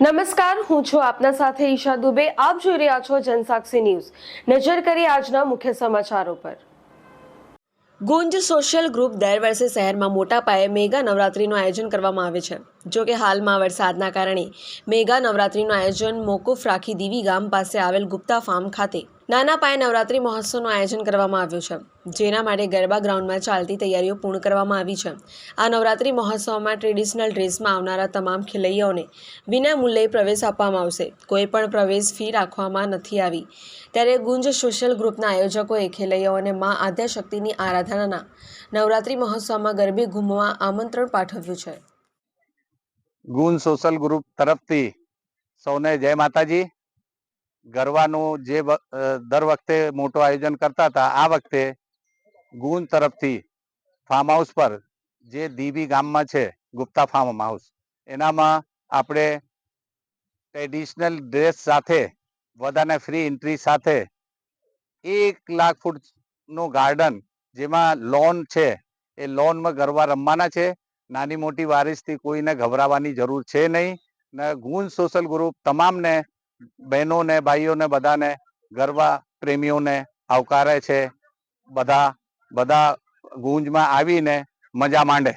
નમસ્કાર, હું છું આપના સાથે ઈશા દુબે. આપ જોઈ રહ્યા છો જનસાક્ષી ન્યૂઝ. નજર કરી આજના મુખ્ય સમાચારો પર. ગુંજ સોશિયલ ગ્રુપ દર વર્ષે શહેરમાં મોટા પાયે મેગા નવરાત્રીનું આયોજન કરવામાં આવે છે. જો કે હાલમાં વરસાદના કારણે મેગા નવરાત્રીનું આયોજન મોકૂફ રાખી દીવી ગામ પાસે આવેલ ગુપ્તા ફાર્મ ખાતે નાના પાયે નવરાત્રી મહોત્સવનું આયોજન કરવામાં આવ્યું છે, જેના માટે ગરબા ગ્રાઉન્ડમાં ચાલતી તૈયારીઓ પૂર્ણ કરવામાં આવી છે. આ નવરાત્રી મહોત્સવમાં ટ્રેડિશનલ ડ્રેસમાં આવનારા તમામ ખેલૈયાઓને વિના મૂલ્યે પ્રવેશ આપવામાં આવશે. કોઈ પણ પ્રવેશ ફી રાખવામાં નથી આવી. ત્યારે ગુંજ સોશિયલ ગ્રુપના આયોજકોએ ખેલૈયાઓને મા આદ્યાશક્તિની આરાધનાના નવરાત્રી મહોત્સવમાં ગરબે ઘૂમવા આમંત્રણ પાઠવ્યું છે. ગુણ સોશિયલ ગ્રુપ તરફથી સૌને જય માતાજી. ગરબાનું જે દર વખતે મોટું આયોજન કરતા હતા, આ વખતે ગુણ તરફથી ફાર્મ હાઉસ પર જે દીવી ગામમાં છે, ગુપ્તા ફાર્મ હાઉસ એનામાં આપણે ટ્રેડિશનલ ડ્રેસ સાથે બધાને ફ્રી એન્ટ્રી સાથે એક લાખ ફૂટનું ગાર્ડન જેમાં લોન છે, એ લોનમાં ગરબા રમવાના છે, નાની મોટી વારિસથી કોઈને ગભરાવાની જરૂર છે નહીં, ને ગુણ સોશિયલ ગ્રુપ તમામને બહેનોને ભાઈઓને બધાને ગરબા પ્રેમીઓને આવકારે છે. બધા બધા ગુંજમાં આવીને મજા માંડે.